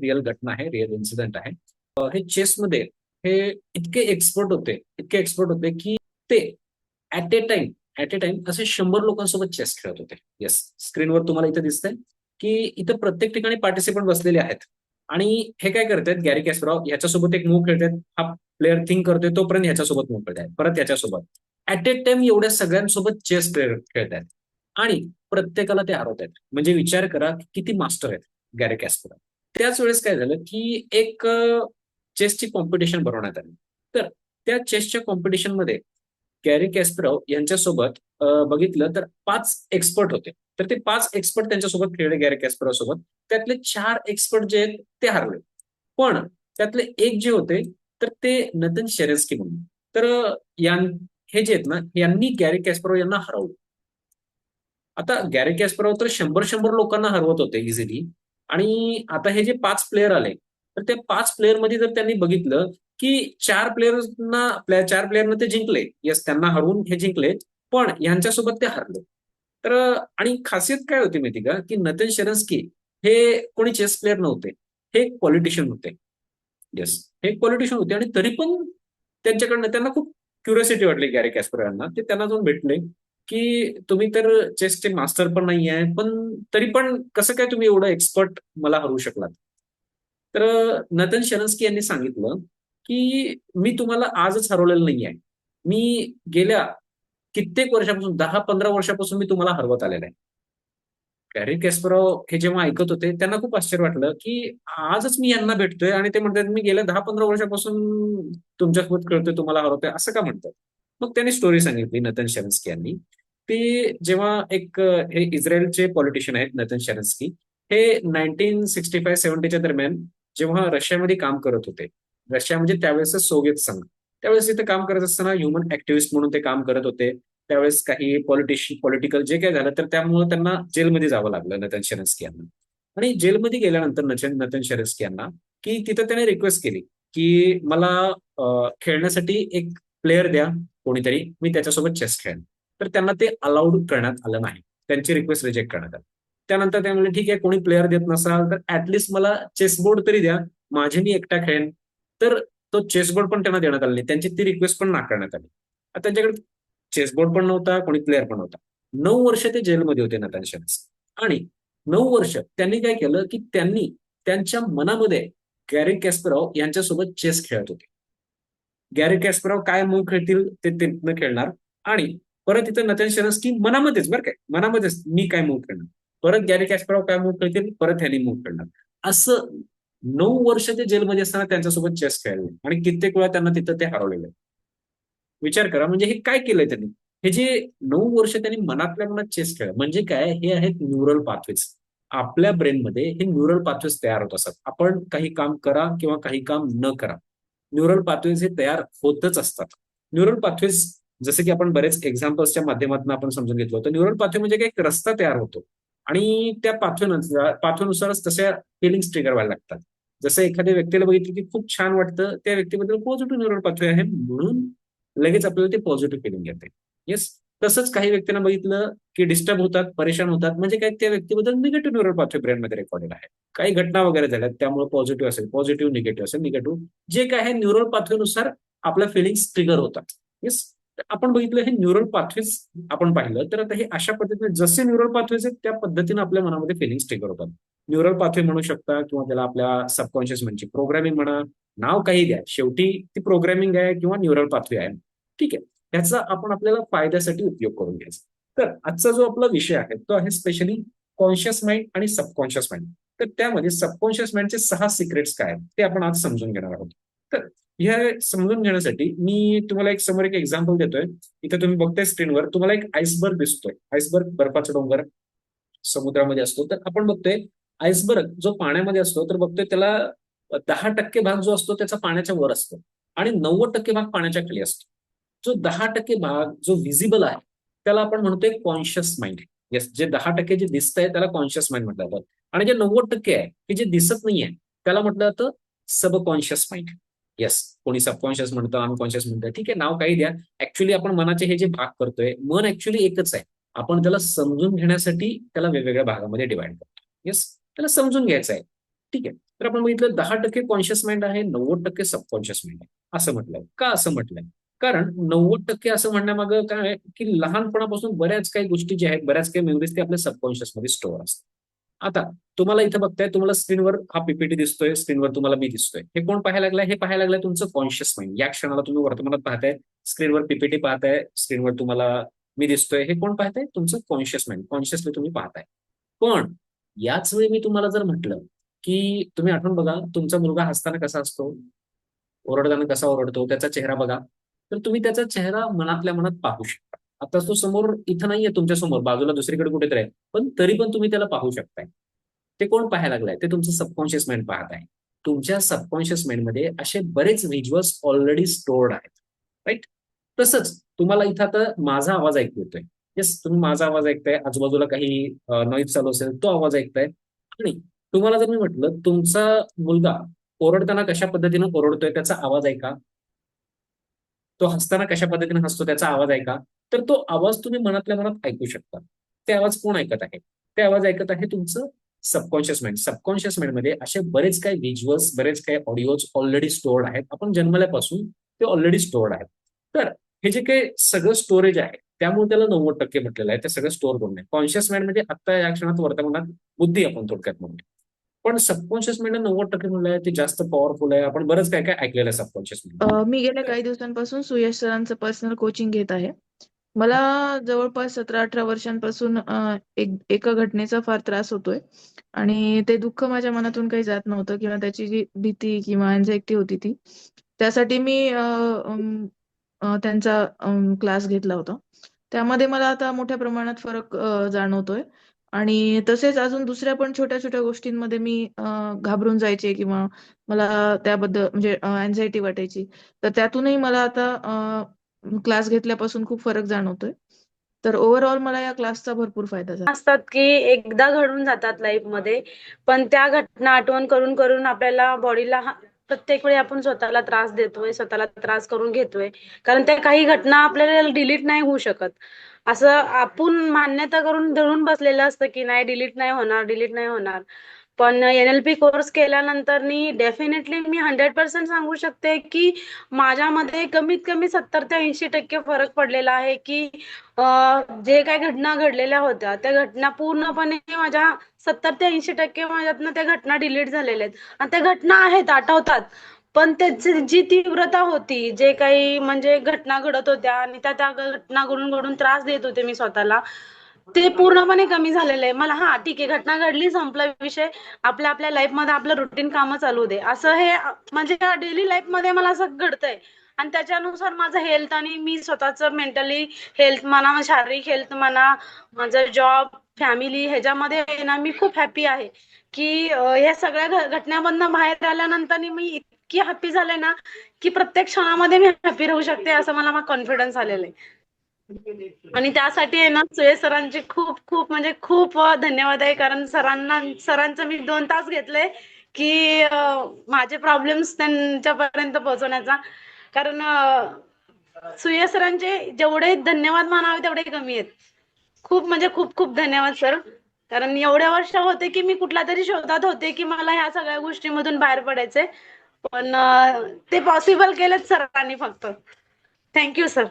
Real घटना आहे real incident आहे. हे चेसमध्ये हे इतके एक्सपर्ट होते इतके एक्सपर्ट होते की ते at a time at a time असे शंभर लोकांसोबत चेस खेळत होते. येस स्क्रीनवर तुम्हाला इथे दिसतंय की इथं प्रत्येक ठिकाणी पार्टिसिपंट बसलेले आहेत. आणि हे काय करतात गॅरी कॅसराव ह्याच्यासोबत एक मूव खेळतात हा प्लेअर थिंक करतोय तोपर्यंत ह्याच्यासोबत मूव्ह खेळतात परत ह्याच्यासोबत. ऍट ए टाइम एवढ्या सगळ्यांसोबत चेस प्लेअर खेळतायत. आणि प्रत्येकाला ते हरवत आहेत म्हणजे विचार करा किती मास्टर आहेत गॅरी कॅस्पराव त्याच वेळेस काय झालं की एक चेसची कॉम्पिटिशन भरवण्यात आली. तर त्या चेसच्या कॉम्पिटिशनमध्ये कॅरी कॅस्परव यांच्यासोबत बघितलं तर पाच एक्सपर्ट होते. तर ते पाच एक्सपर्ट त्यांच्यासोबत खेळले गॅरी कॅस्परव सोबत त्यातले चार एक्सपर्ट जे आहेत ते हरले पण त्यातले एक जे होते तर ते नतन शेरेस्की म्हणून. तर यां हे जे आहेत ना यांनी गॅरी कॅस्परव यांना हरवलं. आता गॅरी कॅस्परव तर शंभर शंभर लोकांना हरवत होते इझिली आणि आता हे जे पाच प्लेयर आले तर त्या पाच प्लेअरमध्ये जर त्यांनी बघितलं की चार प्लेयर्सना चार प्लेयरना ते जिंकले. येस त्यांना हरवून हे जिंकले पण यांच्यासोबत ते हरले. तर आणि खासियत काय होती माहिती का? की नतन शेरन्स्की हे कोणी चेस प्लेयर नव्हते. हे एक पॉलिटिशियन होते. येस हे एक पॉलिटिशियन होते. आणि तरी पण त्यांच्याकडनं त्यांना खूप क्युरियोसिटी वाटली गॅरी कॅस्पर यांना. ते त्यांना जाऊन भेटले. की तुम्ही तर चेसचे मास्टर पण नाही आहे पण तरी पण कसं काय तुम्ही एवढं एक्सपर्ट मला हरवू शकलात? तर नतन शरन्स्की यांनी सांगितलं की मी तुम्हाला आजच हरवलेलं नाही आहे मी गेल्या कित्येक वर्षापासून दहा पंधरा वर्षापासून मी तुम्हाला हरवत आलेलं आहे. गॅरी कॅस्पराव हे जेव्हा ऐकत होते त्यांना खूप आश्चर्य वाटलं की आजच मी यांना भेटतोय आणि ते म्हणतात मी गेल्या दहा पंधरा वर्षापासून तुमच्यासोबत खेळतोय तुम्हाला हरवतोय असं का म्हणतात? मग त्यांनी स्टोरी सांगितली नतन शरन्स्की यांनी. ते जेव्हा एक हे इस्रायलचे पॉलिटिशियन आहेत नतन शेरन्स्की हे नाईन्टीन सिक्स्टी फाय सेव्हन्टीच्या दरम्यान जेव्हा रशियामध्ये काम करत होते रशिया म्हणजे त्यावेळेस सोव्हिएत संघ. त्यावेळेस तिथे काम करत असताना ह्युमन ऍक्टिव्हिस्ट म्हणून ते काम करत होते. त्यावेळेस काही पॉलिटिशियन पॉलिटिकल जे काय झालं तर त्यामुळे त्यांना जेलमध्ये जावं लागलं नतन शेरन्स्की यांना. आणि जेलमध्ये गेल्यानंतर नचन नतन शेरन्स्की यांना की तिथं त्याने रिक्वेस्ट केली की मला खेळण्यासाठी एक प्लेअर द्या कोणीतरी मी त्याच्यासोबत चेस खेळेन. तर त्यांना ते अलाउड करण्यात आलं नाही. त्यांची रिक्वेस्ट रिजेक्ट करण्यात आली. त्यानंतर ते म्हणले ठीक आहे कोणी प्लेअर देत नसाल तर ऍटलिस्ट मला चेसबोर्ड तरी द्या. माझे मी एकटा खेळेन. तर तो चेसबोर्ड पण त्यांना देण्यात आला नाही. त्यांची ती रिक्वेस्ट पण नाकारण्यात आली. आता त्यांच्याकडे चेसबोर्ड पण नव्हता कोणी प्लेअर पण नव्हता. नऊ वर्ष ते जेलमध्ये होते नतान शेनस आणि नऊ वर्ष त्यांनी काय केलं की त्यांनी त्यांच्या मनामध्ये गॅरी कॅस्पराव यांच्यासोबत चेस खेळत होते. गॅरी कॅस्पराव काय मूव खेळतील ते तिथनं खेळणार. आणि परत इथं नतन शेरन्स्की मनामध्येच बरं काय मनामध्येच मी काय मूव खेळणार परत गॅरी कॅस्पराव काय मूव खेळतील परत ह्यानी मूव खेळणार असं नऊ वर्ष ते जेलमध्ये असताना त्यांच्यासोबत चेस खेळले आणि कित्येक वेळा त्यांना तिथं ते हरवलेले. विचार करा म्हणजे हे काय केलंय त्यांनी? हे जे नऊ वर्ष त्यांनी मनातल्या मनात चेस खेळ म्हणजे काय? हे आहेत न्यूरल पाथवेज आपल्या ब्रेनमध्ये हे न्यूरल पाथवेज तयार होत असतात. आपण काही काम करा किंवा काही काम न करा. न्यूरल पाथवेज हे तयार होतच असतात. न्यूरल पाथवेज जसं की आपण बरेच एक्झाम्पल्सच्या माध्यमातून आपण समजून घेतलं होतं. न्यूरल पाथवे म्हणजे काही एक रस्ता तयार होतो. आणि त्या पाथवेनुसार पाथवेनुसारच तशा फिलिंग्स ट्रिगर व्हायला लागतात. जसं एखाद्या व्यक्तीला बघितलं की खूप छान वाटतं त्या व्यक्तीबद्दल पॉझिटिव्ह न्यूरल पाथवे आहे म्हणून लगेच आपल्याला ते पॉझिटिव्ह फिलिंग येते. येस तसंच काही व्यक्तींना बघितलं की डिस्टर्ब होतात परेशान होतात. म्हणजे काय? त्या व्यक्तीबद्दल निगेटिव्ह न्यूरल पाथवे ब्रेनमध्ये रेकॉर्डेड आहे. काही घटना वगैरे झाल्यात त्यामुळे पॉझिटिव्ह असेल पॉझिटिव्ह निगेटिव्ह असेल निगेटिव्ह जे काय आहे न्यूरल पाथवेनुसार आपल्या फिलिंग्स ट्रिगर होतात. येस आपण बघितलं हे न्यूरल पाथवेज आपण पाहिलं. तर आता हे अशा पद्धतीने जसे न्यूरल पाथवेज आहेत त्या पद्धतीने आपल्या मनामध्ये फिलिंग्स ट्रिगर होतात. न्यूरल पाथवे म्हणू शकता किंवा त्याला आपल्या सबकॉन्शियस म्हणजे प्रोग्रामिंग म्हणा नाव काही द्या. शेवटी ती प्रोग्रामिंग आहे किंवा न्यूरल पाथवे आहे. ठीक आहे. त्याचा आपण आपल्याला फायद्यासाठी उपयोग करून घ्यायचा. तर आजचा जो आपला विषय आहे तो आहे स्पेशली कॉन्शियस माइंड आणि सबकॉन्शियस माइंड तर त्यामध्ये सबकॉन्शियस माइंडचे सहा सिक्रेट्स काय आहेत ते आपण आज समजून घेणार आहोत. तर ह्या समजून घेण्यासाठी मी तुम्हाला एक समोर एक एक्झाम्पल देतोय. इथे तुम्ही बघताय स्क्रीनवर तुम्हाला एक आईसबर्ग दिसतोय. आईसबर्ग बर्फाचा डोंगर समुद्रामध्ये असतो. तर आपण बघतोय आईसबर्ग जो पाण्यामध्ये असतो तर बघतोय त्याला दहा टक्के भाग जो असतो त्याचा पाण्याच्या वर असतो. आणि नव्वद टक्के भाग पाण्याच्या खाली असतो. जो दहा टक्के भाग जो व्हिजिबल आहे त्याला आपण म्हणतोय कॉन्शियस माइंड येस जे दहा टक्के जे दिसत आहे त्याला कॉन्शियस माइंड म्हटलं जातं. आणि जे नव्वद टक्के आहे की जे दिसत नाहीये त्याला म्हटलं जातं सबकॉन्शियस माइंड येस कोणी सबकॉन्शियस म्हणतं अनकॉन्शियस म्हणतं ठीक आहे नाव काही द्या. ऍक्च्युली आपण मनाचे हे जे भाग करतोय मन ऍक्च्युली एकच आहे. आपण त्याला समजून घेण्यासाठी त्याला वेगवेगळ्या भागामध्ये डिवाइड करतो येस त्याला समजून घ्यायचं आहे. ठीक आहे. तर आपण बघितलं दहा टक्के कॉन्शियस माइंड आहे नव्वद टक्के सबकॉन्शियस माइंड आहे. असं म्हटलंय. का असं म्हटलंय? कारण नव्वद टक्के असं म्हणण्यामागं काय आहे की लहानपणापासून बऱ्याच काही गोष्टी ज्या आहेत बऱ्याच काही मेमरीज ते आपल्या सबकॉन्शियसमध्ये स्टोअर असतात. आता तुम्हाला इथं बघताय तुम्हाला स्क्रीनवर हा पीपीटी दिसतोय स्क्रीनवर तुम्हाला मी दिसतोय. हे कोण पाहायला लागलाय? हे पाहायला लागलंय तुमचं कॉन्शियस माइंड या क्षणाला तुम्ही वर्तमानात पाहताय स्क्रीनवर पीपीटी पाहताय स्क्रीनवर तुम्हाला मी दिसतोय. हे कोण पाहताय? तुमचं कॉन्शियस माइंड कॉन्शियसली तुम्ही पाहताय. पण याच वेळी मी तुम्हाला जर म्हटलं की तुम्ही आठवण बघा तुमचा मुलगा हसताना कसा असतो? ओरडताना कसा ओरडतो? त्याचा चेहरा बघा. तर तुम्ही त्याचा चेहरा मनातल्या मनात पाहू शकता. आता तो समोर इथं नाहीये तुमच्यासमोर. बाजूला दुसरीकडे कुठेतरी आहे. पण तरी पण तुम्ही त्याला पाहू शकताय. ते कोण पाहायला लागलाय? ते तुमचं सबकॉन्शियस माइंड पाहत आहे. तुमच्या सबकॉन्शियस माइंडमध्ये असे बरेच व्हिज्युअल्स ऑलरेडी स्टोर्ड आहेत. राईट तसंच तुम्हाला इथं आता माझा आवाज ऐकू येतोय. येस तुम्ही माझा आवाज ऐकताय. आजूबाजूला काही नॉईज चालू असेल तो आवाज ऐकताय. आणि तुम्हाला जर मी म्हटलं तुमचा मुलगा ओरडताना कशा पद्धतीनं ओरडतोय त्याचा आवाज ऐका? तो हसताना कशा पद्धतीने हसतो त्याचा आवाज ऐका? तर तो आवाज तुम्ही मनातल्या मनात ऐकू शकता. ते आवाज कोण ऐकत आहे? ते आवाज ऐकत आहे तुमचं सबकॉन्शियस माइंड सबकॉन्शियस माइंडमध्ये असे बरेच काही व्हिज्युअल्स बरेच काही ऑडिओज ऑलरेडी स्टोअर्ड आहेत. आपण जन्मल्यापासून ते ऑलरेडी स्टोअर्ड आहेत. तर हे जे काही सगळं स्टोरेज आहे त्यामुळे त्याला नव्वद टक्के म्हटलेलं आहे. ते सगळं स्टोअर करून कॉन्शियस माइंड म्हणजे आता या क्षणात वर्तमानात बुद्धी आपण थोडक्यात म्हणतो पण सबकॉन्शियस माइंड नव्वद टक्के म्हणलं आहे ते जास्त पॉवरफुल आहे. आपण बरंच काय काय ऐकलेलं आहे सबकॉन्शियस माइंड मी गेल्या काही दिवसांपासून सुयश सरांचं पर्सनल कोचिंग घेत आहे. मला जवळपास सतरा अठरा वर्षांपासून एक एका घटनेचा फार त्रास होतोय. आणि ते दुःख माझ्या मनातून काही जात नव्हतं किंवा त्याची जी भीती किंवा अँझायटी होती ती त्यासाठी मी त्यांचा क्लास घेतला होता. त्यामध्ये मला आता मोठ्या प्रमाणात फरक जाणवतोय. आणि तसेच अजून दुसऱ्या पण छोट्या छोट्या गोष्टींमध्ये मी घाबरून जायचे किंवा मला त्याबद्दल म्हणजे अँझायटी वाटायची. तर त्यातूनही मला आता क्लास घेतल्यापासून खूप फरक जाणवतोय. तर ओव्हरऑल मला या क्लासचा भरपूर फायदा झाला. असतात की एकदा घडून जातात लाईफमध्ये पण त्या घटना आठवण करून करून आपल्याला बॉडीला प्रत्येक वेळी आपण स्वतःला त्रास देतोय स्वतःला त्रास करून घेतोय. कारण त्या काही घटना आपल्याला डिलीट नाही होऊ शकत. असं आपण मान्यता करून धरून बसलेलं असतं की नाही डिलीट नाही होणार डिलीट नाही होणार. पण एन एल पी कोर्स केल्यानंतर डेफिनेटली मी हंड्रेड पर्सेंट सांगू शकते की माझ्यामध्ये कमीत कमी सत्तर ते ऐंशी टक्के फरक पडलेला आहे की जे काही घटना घडलेल्या होत्या त्या घटना पूर्णपणे माझ्या सत्तर ते ऐंशी टक्के माझ्यातनं त्या घटना डिलीट झालेल्या आहेत. आणि त्या घटना आहेत आठवतात. पण त्याची जी तीव्रता होती जे काही म्हणजे घटना घडत होत्या आणि त्या त्या घटना घडून घडून त्रास देत होते मी स्वतःला ते पूर्णपणे कमी झालेलं आहे. मला हा ठीक आहे. घटना घडली संपला विषय. आपल्या आपल्या लाईफमध्ये आपलं रुटीन काम चालू दे. असं हे म्हणजे डेली लाईफमध्ये मला असं घडतंय. आणि त्याच्यानुसार माझं हेल्थ आणि मी स्वतःच मेंटली हेल्थ म्हणा शारीरिक हेल्थ म्हणा माझं जॉब फॅमिली ह्याच्यामध्ये ना मी खूप हॅपी आहे. की ह्या सगळ्या घटनांमधनं बाहेर आल्यानंतर मी इतकी हॅपी झाले ना की प्रत्येक क्षणामध्ये मी हॅपी राहू शकते असं मला कॉन्फिडन्स आलेलं आहे. आणि त्यासाठी आहे ना सुयश सरांचे खूप खूप म्हणजे खूप धन्यवाद आहे. कारण सरांना सरांचं मी दोन तास घेतले की माझे प्रॉब्लेम्स त्यांच्यापर्यंत पोहोचवण्याचा. कारण सुय सरांचे जेवढे धन्यवाद मानावे तेवढे कमी आहेत. खूप म्हणजे खूप खूप धन्यवाद सर. कारण एवढ्या वर्ष होते की मी कुठला तरी शोधात होते की मला ह्या सगळ्या गोष्टीमधून बाहेर पडायचे पण ते पॉसिबल केलंच सरांनी फक्त. Thank you sir